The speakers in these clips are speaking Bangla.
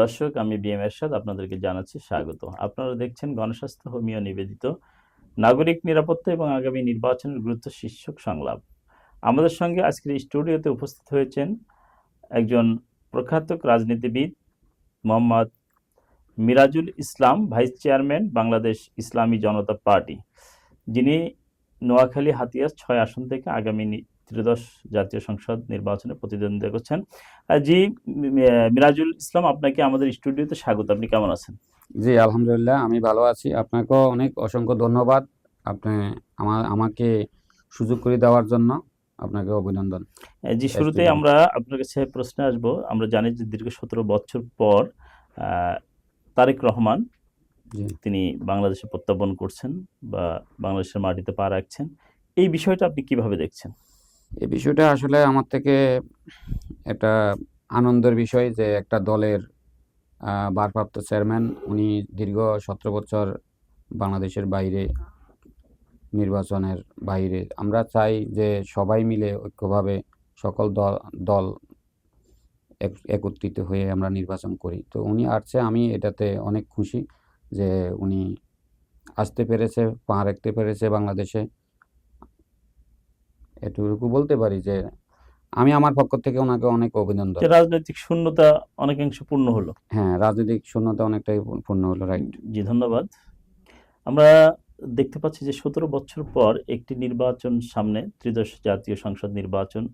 দর্শক, আমি বিএম এরশাদ, আপনাদেরকে জানাচ্ছি স্বাগত। আপনারা দেখছেন গণস্বাস্থ্য হোমিও নিবেদিত নাগরিক নিরাপত্তা এবং আগামী নির্বাচনের গুরুত্ব শীর্ষক সংলাপ। আমাদের সঙ্গে আজকের স্টুডিওতে উপস্থিত হয়েছেন একজন প্রখ্যাত রাজনীতিবিদ Mohammad Mirajul Islam, vice chairman Bangladesh Islami Janata party. যিনি নোয়াখালী হাতিয়াস ছয় আসন থেকে আগামী ত্রিদশ জাতীয় সংসদ নির্বাচনে প্রতিদ্বন্দ্বিতা করছেন জি মিরাজুল ইসলাম আপনাকে আমাদের স্টুডিওতে স্বাগত। আপনি কেমন আছেন? জি আলহামদুলিল্লাহ আমি ভালো আছি। আপনাকেও অনেক অসংখ্য ধন্যবাদ আপনি আমার আমাকে সুযোগ করে দেওয়ার জন্য আপনাকে অভিনন্দন। জি শুরুতে আমরা আপনার কাছে প্রশ্নে আসব। আমরা জানি যে দীর্ঘ সতেরো বছর পর আহ, তারেক রহমান তিনি বাংলাদেশে প্রত্যাবর্তন করছেন বা বাংলাদেশের মাটিতে পা রাখছেন। এই বিষয়টা আপনি কীভাবে দেখছেন? এই বিষয়টা আসলে আমার থেকে একটা আনন্দের বিষয় যে একটা দলের ভারপ্রাপ্ত চেয়ারম্যান উনি দীর্ঘ সতেরো বছর বাংলাদেশের বাইরে নির্বাচনের বাইরে। আমরা চাই যে সবাই মিলে ঐক্যভাবে সকল দল দল এক- একত্রিত হয়ে আমরা নির্বাচন করি। তো উনি আসছে, আমি এটাতে অনেক খুশি যে উনি আসতে পেরেছে, পা রাখতে পেরেছে বাংলাদেশে। এটুকু বলতে পারি যে আমি আমার পক্ষ থেকে ওনাকে অনেক অভিনন্দন। রাজনৈতিক শূন্যতা অনেকাংশ পূর্ণ হলো। হ্যাঁ রাজনৈতিক শূন্যতা অনেকটাই পূর্ণ হলো রাইট জি ধন্যবাদ। আমরা দেখতে পাচ্ছি যে সতেরো বছর পর একটি নির্বাচন সামনে ত্রিদশ জাতীয় সংসদ নির্বাচন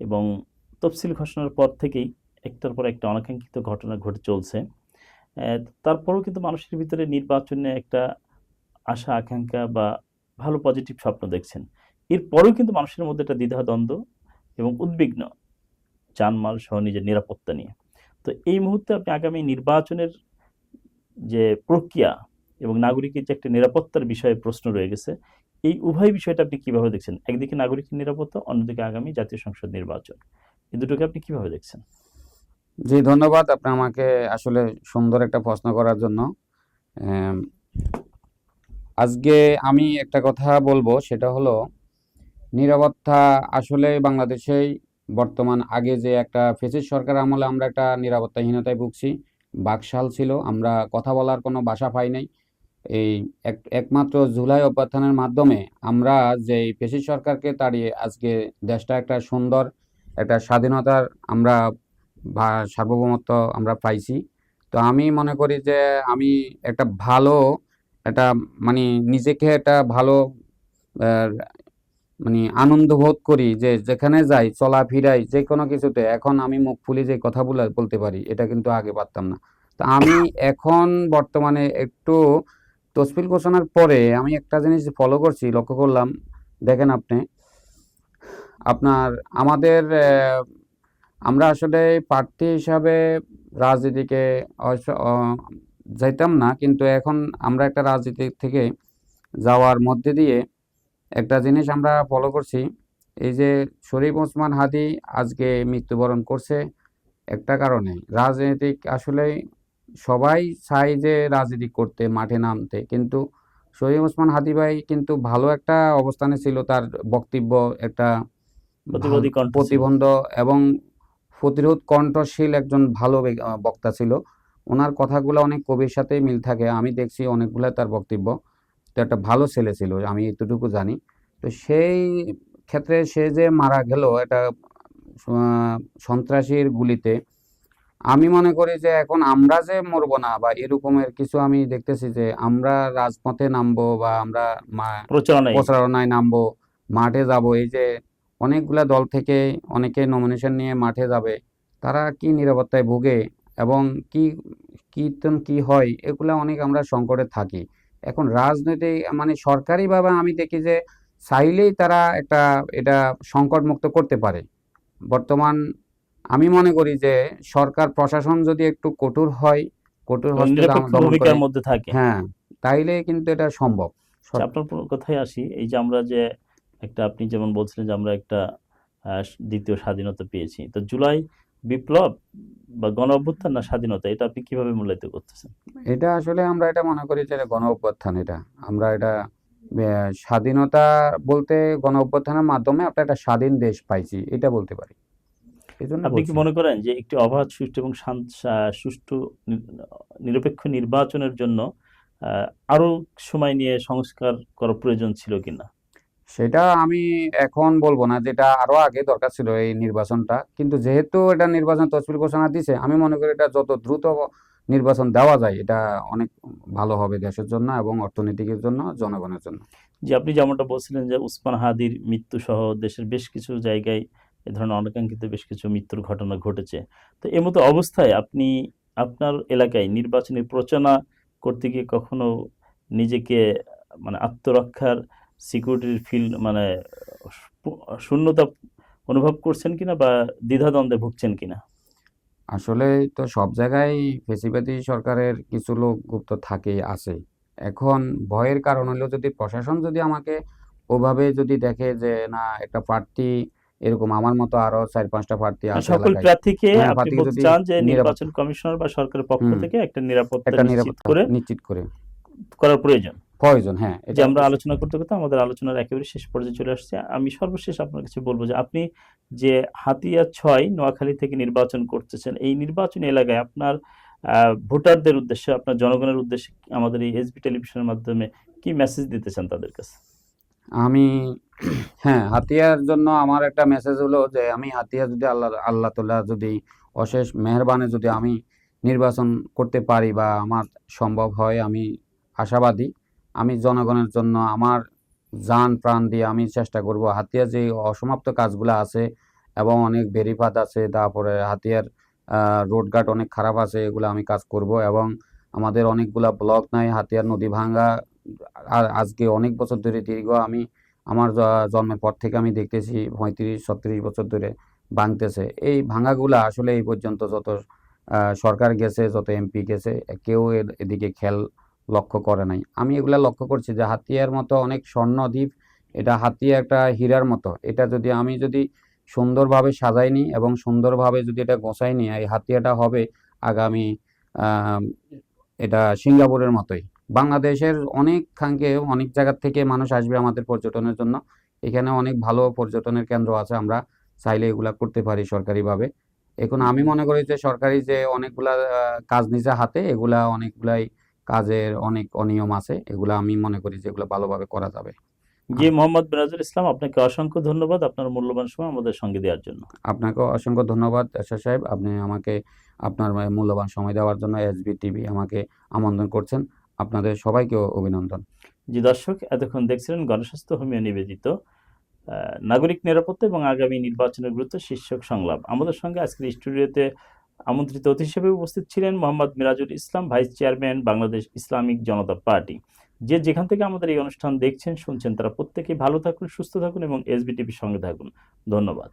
এবং তফসিল ঘোষণার পর থেকেই একটার পর একটা অনাকাঙ্ক্ষিত ঘটনা ঘটে চলছে। তারপরেও কিন্তু মানুষের ভিতরে নির্বাচনে একটা আশা আকাঙ্ক্ষা বা ভালো পজিটিভ স্বপ্ন দেখছেন। এরপরেও কিন্তু মানুষের মধ্যে একটা দ্বিধা দ্বন্দ্ব এবং উদ্বিগ্ন জানমাল সহ নিজের নিরাপত্তা নিয়ে। তো এই মুহূর্তে আপনি আগামী নির্বাচনের যে প্রক্রিয়া এবং নাগরিকের যে একটা নিরাপত্তার বিষয়ে প্রশ্ন রয়ে গেছে, এই উভয় বিষয়টা আপনি কীভাবে দেখছেন? একদিকে নাগরিকের নিরাপত্তা, অন্যদিকে আগামী জাতীয় সংসদ নির্বাচন। এই দুটোকে আপনি কীভাবে দেখছেন? জি, ধন্যবাদ আপনি আমাকে আসলে সুন্দর একটা প্রশ্ন করার জন্য। আজকে আমি একটা কথা বলব, সেটা হলো নিরাপত্তা আসলে বাংলাদেশেই বর্তমান আগে যে একটা ফেসিস সরকার আমলে আমরা একটা নিরাপত্তাহীনতায় ভুগছি, বাকশাল ছিল, আমরা কথা বলার কোনো বাসা পাই নাই। এই এক, একমাত্র জুলাই অভ্যুত্থানের মাধ্যমে আমরা যে ফেসিস সরকারকে তাড়িয়ে আজকে দেশটা একটা সুন্দর, একটা স্বাধীনতার আমরা সার্বভৌমত্ব আমরা পাইছি। তো আমি মনে করি যে আমি একটা ভালো, একটা মানে নিজেকে একটা ভালো মানে আনন্দ বোধ করি যে যেখানে যাই, চলাফেরাই যে কোনো কিছুতে, এখন আমি মুখ ফুলি যে কথা বলে বলতে পারি, এটা কিন্তু আগে পারতাম না। তো আমি এখন বর্তমানে একটু তসবিল ঘোষণার পরে আমি একটা জিনিস ফলো করছি, লক্ষ্য করলাম, দেখেন আপনি, আপনার আমাদের আমরা আসলে প্রার্থী হিসাবে রাজনীতিকে যাইতাম না, কিন্তু এখন আমরা একটা রাজনীতি থেকে যাওয়ার মধ্যে দিয়ে একটা জিনিস আমরা ফলো করছি এই যে শরীফ ওসমান হাদি আজকে মৃত্যুবরণ করছে একটা কারণে। রাজনৈতিক আসলে সবাই চায় যে রাজনীতি করতে মাঠে নামতে কিন্তু শরীফ ওসমান হাদি ভাই কিন্তু ভালো একটা অবস্থানে ছিল তার বক্তব্য একটা। প্রতিবন্ধ এবং প্রতিরোধ কণ্ঠশীল একজন ভালো বক্তা ছিল। ওনার কথাগুলো অনেক কবির সাথে মিল থাকে আমি দেখছি অনেকগুলো তার বক্তব্য। তো একটা ভালো ছেলে ছিল আমি এতটুকু জানি। তো সেই ক্ষেত্রে সে যে মারা গেল এটা সন্ত্রাসীর গুলিতে আমি মনে করি যে এখন আমরা যে মরবো না বা এরকমের কিছু আমি দেখতেছি যে আমরা রাজপথে নামবো বা আমরা প্রচারণায়। নামবো মাঠে যাব এই যে অনেকগুলা দল থেকে অনেকে নমিনেশন নিয়ে মাঠে যাবে তারা কি নিরাপত্তায় ভুগে এবং কি কীর্তন কি হয় এগুলা অনেক আমরা সংকটে থাকি। এখন রাজনীতি মানে সরকারিভাবে আমি দেখি যে চাইলেই তারা একটা এটা সংকট মুক্ত করতে পারে। বর্তমান আমি মনে করি যে সরকার প্রশাসন যদি একটু কঠোর হয় কঠোর দমন ভূমিকার মধ্যে থাকে। হ্যাঁ তাইলে কিন্তু এটা সম্ভব। আচ্ছা, আপনার কথায় আসি? এই যে আমরা যে একটা আপনি যেমন বলছিলেন যে আমরা একটা আহ, দ্বিতীয় স্বাধীনতা পেয়েছি। তো জুলাই বিপ্লব বা গণ অভ্যুত্থান না স্বাধীনতা এটা আপনি কীভাবে মূল্যায়িত করতেছেন? এটা আসলে আমরা এটা মনে করি যে গণ অভ্যুত্থান এটা। আমরা এটা স্বাধীনতা বলতে গণ অভ্যুত্থানের মাধ্যমে আমরা একটা স্বাধীন দেশ পাইছি এটা বলতে পারি। আপনি কি মনে করেন যে একটি অবাধ সুষ্ঠু এবং সুষ্ঠু নিরপেক্ষ নির্বাচনের জন্য আরও সময় নিয়ে সংস্কার করা প্রয়োজন ছিল কিনা? সেটা আমি এখন বলব না, যেটা আরও আগে দরকার ছিল এই নির্বাচনটা। কিন্তু যেহেতু এটা নির্বাচন তফসিল ঘোষণা দিছে, আমি মনে করি এটা যত দ্রুত নির্বাচন দেওয়া যায়, এটা অনেক ভালো হবে দেশের জন্য এবং অর্থনীতির জন্য, জনগণের জন্য। যে আপনি যেমনটা বলছিলেন যে উসমান হাদির মৃত্যু সহ দেশের বেশ কিছু জায়গায় এ ধরনের অনাকাঙ্ক্ষিত বেশ কিছু মৃত্যুর ঘটনা ঘটেছে। তো এর মতো অবস্থায় আপনি আপনার এলাকায় নির্বাচনী প্রচারণা করতে গিয়ে কখনো নিজেকে মানে আত্মরক্ষার সিকিউরিটির ফিল মানে শূন্যতা অনুভব করছেন কিনা বা দ্বিধাদ্বন্দ্বে ভুগছেন কিনা? আসলে তো সব জায়গায় ফেসিবাদী সরকারের কিছু লোক গুপ্ত থাকেই আছে এখন ভয়ের কারণ হলো যদি প্রশাসন যদি আমাকে ওভাবে যদি দেখে যে না একটা প্রার্থী এরকম আমার মতো আরও চার পাঁচটা প্রার্থী আছে সকল প্রার্থীকে আপনি বলতে চান যে নির্বাচন কমিশনার বা সরকারের পক্ষ থেকে একটা নিরাপত্তা নিশ্চিত করে নিশ্চিত করে। করার প্রয়োজন। প্রয়োজন হ্যাঁ যে এটা আমরা আলোচনা করতে করতে আমাদের আলোচনার একেবারে শেষ পর্যায়ে চলে আসছে। আমি সর্বশেষ আপনার কাছে বলব যে আপনি যে হাতিয়া ছয় নোয়াখালী থেকে নির্বাচন করতেছেন এই নির্বাচনী এলাকায় আপনার ভোটারদের উদ্দেশ্যে আপনার জনগণের উদ্দেশ্যে আমাদের এই এসবি টেলিভিশনের মাধ্যমে কি মেসেজ দিতে চান তাদের কাছে? আমি হ্যাঁ হাতিয়ার জন্য আমার একটা মেসেজ হলো যে আমি হাতিয়া যদি আল্লাহ আল্লাহ তাআলা যদি অশেষ মেহেরবানে যদি আমি নির্বাচন করতে পারি বা আমার সম্ভব হয় আমি আশাবাদী। আমি জনগণের জন্য আমার যান প্রাণ দিয়ে আমি চেষ্টা করব। হাতিয়ার যে অসমাপ্ত কাজগুলো আছে এবং অনেক বেরিবাদ আছে, তারপরে হাতিয়ার রোডঘাট অনেক খারাপ আছে, এগুলো আমি কাজ করব এবং আমাদের অনেকগুলা ব্লক নাই, হাতিয়ার নদী ভাঙ্গা আজকে অনেক বছর ধরে দীর্ঘ আমি আমার জন্মের পর থেকে আমি দেখতেছি পঁয়ত্রিশ, ছত্রিশ বছর ধরে ভাঙতেছে। এই ভাঙাগুলা আসলে এই পর্যন্ত যত সরকার গেছে, যত এমপি গেছে, কেউ এদিকে খেয়াল লক্ষ্য করে নাই। আমি এগুলা লক্ষ্য করছি যে হাতিয়ার মতো অনেক স্বর্ণ দ্বীপ, এটা হাতিয়া একটা হীরার মতো। এটা যদি আমি যদি সুন্দরভাবে সাজাই নিই এবং সুন্দরভাবে যদি এটা গোছাই নিই, এই হাতিয়াটা হবে আগামী এটা সিঙ্গাপুরের মতোই। বাংলাদেশের অনেক খাঙ্কে অনেক জায়গার থেকে মানুষ আসবে আমাদের পর্যটনের জন্য। এখানে অনেক ভালো পর্যটনের কেন্দ্র আছে, আমরা চাইলে এগুলা করতে পারি সরকারিভাবে। এখন আমি মনে করি যে সরকারি যে অনেকগুলা কাজ নিজে হাতে, এগুলা অনেকগুলাই কাজের অনেক অনিয়ম আছে এগুলো আমি মনে করি যে এগুলো ভালোভাবে করা যাবে। জি মোহাম্মদ বেনাজুল ইসলাম আপনাকে অসংখ্য ধন্যবাদ আপনার মূল্যবান সময় আমাদের সঙ্গে দেওয়ার জন্য। আপনাকে অসংখ্য ধন্যবাদ এরশাদ সাহেব আপনি আমাকে আপনার মূল্যবান সময় দেওয়ার জন্য এসবি টিভি আমাকে আমন্ত্রণ করছেন। আপনাদের সবাইকে অভিনন্দন। জি দর্শক এতক্ষণ দেখছিলেন গণস্বাস্থ্য হোমিও নিবেদিত নাগরিক নিরাপত্তা এবং আগামী নির্বাচনের গুরুত্ব শীর্ষক সংলাপ। আমাদের সঙ্গে আজকের স্টুডিওতে আমন্ত্রিত অতিথি হিসেবে উপস্থিত ছিলেন Mohammad Mirajul Islam, vice chairman, Bangladesh Islamic Janata party. যে যেখান থেকে আমাদের এই অনুষ্ঠান দেখছেন, শুনছেন, তারা প্রত্যেকেই ভালো থাকুন, সুস্থ থাকুন এবং এসবিটিভির সঙ্গে থাকুন। ধন্যবাদ।